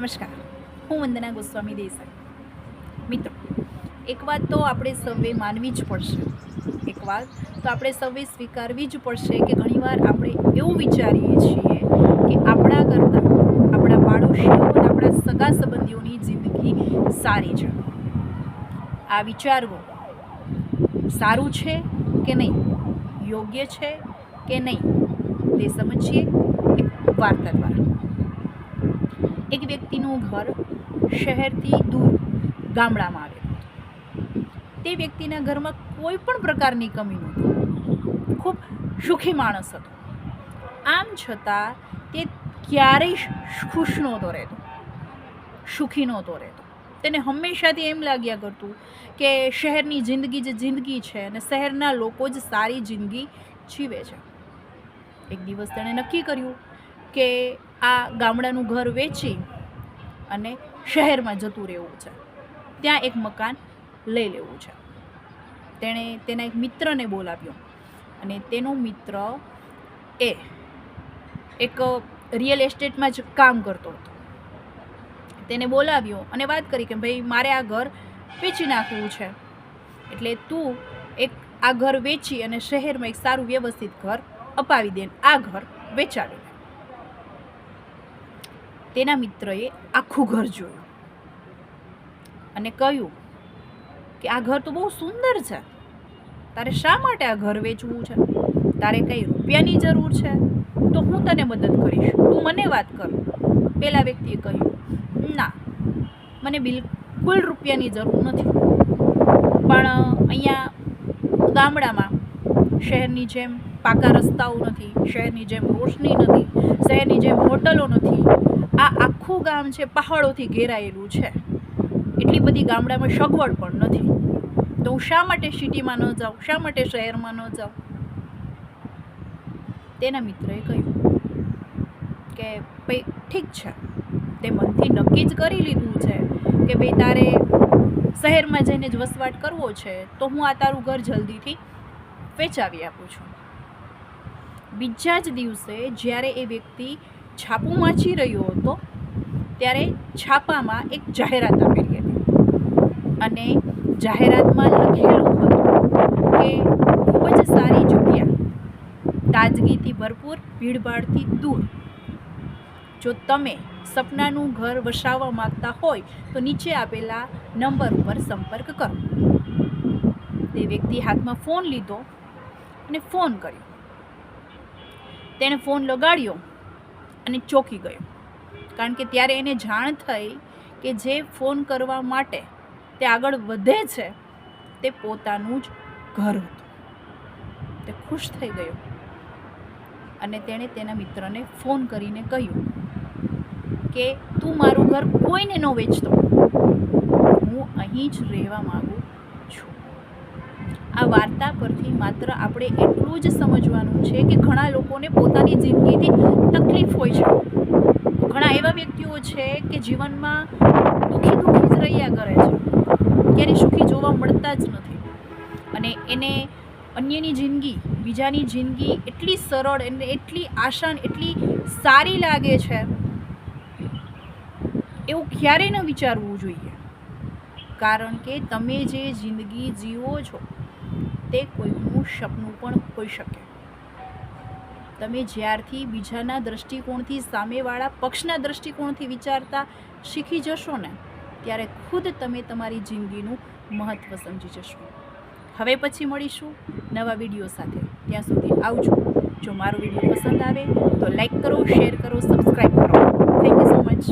નમસ્કાર. હું વંદના ગોસ્વામી દેસાઈ. મિત્રો એક વાત તો આપણે સૌએ માનવી જ પડશે. એક વાત તો આપણે સૌએ સ્વીકારવી જ પડશે કે ઘણીવાર આપણે એવું વિચારીએ છીએ કે આપણા કરતાં, આપણા પાડોશીઓ અને આપણા સગા સંબંધીઓની જિંદગી સારી છે. આ વિચારવું. સારું છે કે નહીં? યોગ્ય છે કે નહીં? તે સમજીએ એક વાર્તા દ્વારા. એક વ્યક્તિનું ઘર શહેરથી દૂર ગામડામાં આવેલું તે વ્યક્તિના ઘરમાં કોઈ પણ પ્રકારની કમી નહોતી. ખૂબ સુખી માણસ હતો. આમ છતાં તે ક્યારેય ખુશ નહોતો રહેતો. સુખી નહોતો રહેતો. તેને હંમેશાથી એમ લાગ્યા કરતું કે શહેરની જિંદગી જે જિંદગી છે અને શહેરના લોકો જ સારી જિંદગી જીવે છે. એક દિવસ તેણે નક્કી કર્યું કે આ ગામડાનું ઘર વેચી અને શહેરમાં જતું રહેવું છે. ત્યાં એક મકાન લઈ લેવું છે. તેણે તેના એક મિત્રને બોલાવ્યો અને તેનો મિત્ર એ એક રિયલ એસ્ટેટમાં જ કામ કરતો હતો. તેને બોલાવ્યો અને વાત કરી કે, ભાઈ, મારે આ ઘર વેચી નાખવું છે. એટલે તું એક આ ઘર વેચી અને શહેરમાં એક સારું વ્યવસ્થિત ઘર અપાવી દે આ ઘર વેચાવી તેના મિત્રએ આખું ઘર જોયું અને કહ્યું કે આ ઘર તો બહુ સુંદર છે. તારે શા માટે આ ઘર વેચવું છે? તારે કંઈ રૂપિયાની જરૂર છે? તો હું તને મદદ કરીશ. તું મને વાત કર. પેલા વ્યક્તિએ કહ્યું, ના, મને બિલકુલ રૂપિયાની જરૂર નથી. પણ અહીંયા ગામડામાં શહેરની જેમ પાકા રસ્તાઓ નથી, શહેરની જેમ રોશની નથી, શહેરની જેમ હોટલો નથી આ આખું ગામ છે, પહાડોથી ઘેરાયેલું છે. એટલી બધી ગામડામાં સગવડ પણ નથી. તો હું શા માટે સિટીમાં ન જાઉં? શા માટે શહેરમાં ન જાઉં? તેના મિત્રએ કહ્યું કે, ભાઈ, ઠીક છે. તે મનથી નક્કી જ કરી લીધું છે કે, ભાઈ, તારે શહેરમાં જઈને જ વસવાટ કરવો છે, તો હું આ તારું ઘર જલ્દીથી વેચાવી આપું છું. બીજા જ દિવસે જ્યારે એ વ્યક્તિ છાપું વાંચી રહ્યો હતો, ત્યારે છાપામાં એક જાહેરાત આપેલી હતી. અને જાહેરાતમાં લખેલું હતું કે ખૂબ જ સારી જગ્યા, તાજગીથી ભરપૂર, ભીડભાડથી દૂર. જો તમે સપનાનું ઘર વસાવવા માગતા હોય, તો નીચે આપેલા નંબર ઉપર સંપર્ક કરો. તે વ્યક્તિ હાથમાં ફોન લીધો અને ફોન કર્યો. તેણે ફોન લગાડ્યો અને ચોંકી ગયો. કારણ કે ત્યારે એને જાણ થઈ કે જે ફોન કરવા માટે તે આગળ વધે છે, તે પોતાનું જ ઘર હતું. તે ખુશ થઈ ગયો અને તેણે તેના મિત્રને ફોન કરીને કહ્યું કે, તું મારું ઘર કોઈને ન વેચતો. હું અહીં જ રહેવા માગું આ વાર્તા પરથી માત્ર આપણે એટલું જ સમજવાનું છે કે ઘણા લોકોને પોતાની જિંદગીથી તકલીફ હોય છે. ઘણા એવા વ્યક્તિઓ છે કે જીવનમાં દુઃખી દુઃખી જ રહ્યા કરે છે. ક્યારેય સુખી જોવા મળતા જ નથી. અને એને અન્યની જિંદગી, બીજાની જિંદગી એટલી સરળ અને એટલી આસાન, એટલી સારી લાગે છે એવું ક્યારેય ન વિચારવું જોઈએ. કારણ કે તમે જે જિંદગી જીવો છો તે કોઈનું સપનું પણ હોઈ શકે. તમે જ્યારથી બીજાના દૃષ્ટિકોણથી સામેવાળા પક્ષના દૃષ્ટિકોણથી વિચારતા શીખી જશો ને, ત્યારે ખુદ તમે તમારી જિંદગીનું મહત્ત્વ સમજી જશો. હવે પછી મળીશું નવા વીડિયો સાથે. ત્યાં સુધી આવજો. જો મારો વીડિયો પસંદ આવે તો લાઈક કરો, શેર કરો, સબસ્ક્રાઈબ કરો. Thank you so much.